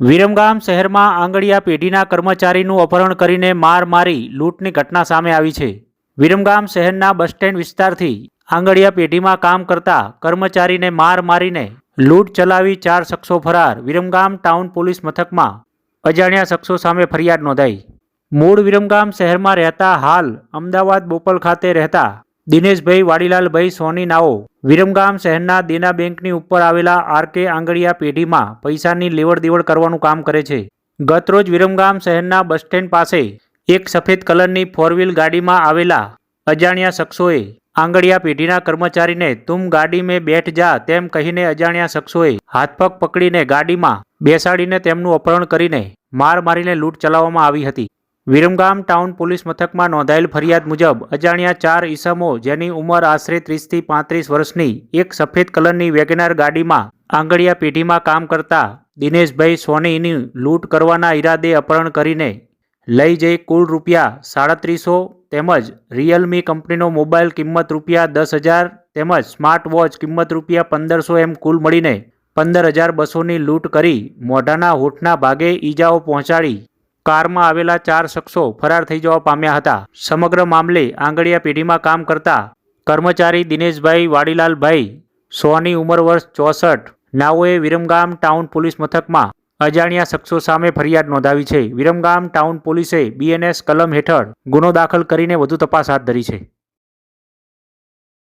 વિરમગામ શહેરમાં આંગળીયા પેઢીના કર્મચારીનું અપહરણ કરીને માર મારી લૂંટની ઘટના સામે આવી છે. વિરમગામ શહેરના બસ સ્ટેન્ડ વિસ્તારથી આંગળીયા પેઢીમાં કામ કરતા કર્મચારીને માર મારીને લૂંટ ચલાવી ચાર શખ્સો ફરાર. વિરમગામ ટાઉન પોલીસ મથકમાં અજાણ્યા શખ્સો સામે ફરિયાદ નોંધાઈ. મૂળ વિરમગામ શહેરમાં રહેતા હાલ અમદાવાદ બોપલ ખાતે રહેતા દિનેશભાઈ, વાડીલાલભાઈ, સોની, નાઓ. વિરમગામ શહેરના દેના બેંકની ઉપર આવેલા આરકે આંગળીયા પેઢીમાં પૈસાની લેવડ કરવાનું કામ કરે છે. ગતરોજ વિરમગામ શહેરના બસ સ્ટેન્ડ પાસે એક સફેદ કલરની ફોર વ્હીલ ગાડીમાં આવેલા અજાણ્યા શખ્સોએ આંગળીયા પેઢીના કર્મચારીને, તુમ ગાડી મેં બેઠ જા તેમ કહીને અજાણ્યા શખ્સોએ હાથપગ પકડીને ગાડીમાં બેસાડીને તેમનું અપહરણ કરીને માર મારીને લૂંટ ચલાવવામાં આવી હતી. વિરમગામ ટાઉન પોલીસ મથકમાં નોંધાયેલ ફરિયાદ મુજબ અજાણ્યા ચાર ઈસમો જેની ઉંમર આશરે ત્રીસથી પાંત્રીસ વર્ષની, એક સફેદ કલરની વેગનાર ગાડીમાં આંગળીયા પેઢીમાં કામ કરતા દિનેશભાઈ સોનીની લૂંટ કરવાના ઈરાદે અપહરણ કરીને લઈ જઈ કુલ રૂપિયા સાડત્રીસો તેમજ રિયલમી કંપનીનો મોબાઈલ કિંમત રૂપિયા દસ હજાર તેમજ સ્માર્ટ વોચ કિંમત રૂપિયા પંદરસો એમ કુલ મળીને પંદર હજાર બસોની લૂંટ કરી મોઢાના હોઠના ભાગે ઈજાઓ પહોંચાડી. કારમાં આવેલા ચાર શખ્સો ફરાર થઈ જવા પામ્યા હતા. સમગ્ર મામલે આંગળીયા પેઢીમાં કામ કરતા કર્મચારી દિનેશભાઈ વાડીલાલભાઈ, સોની ઉંમર વર્ષ ચોસઠ, નાઓએ વિરમગામ ટાઉન પોલીસ મથકમાં અજાણ્યા શખ્સો સામે ફરિયાદ નોંધાવી છે. વિરમગામ ટાઉન પોલીસે બીએનએસ કલમ હેઠળ ગુનો દાખલ કરીને વધુ તપાસ હાથ ધરી છે.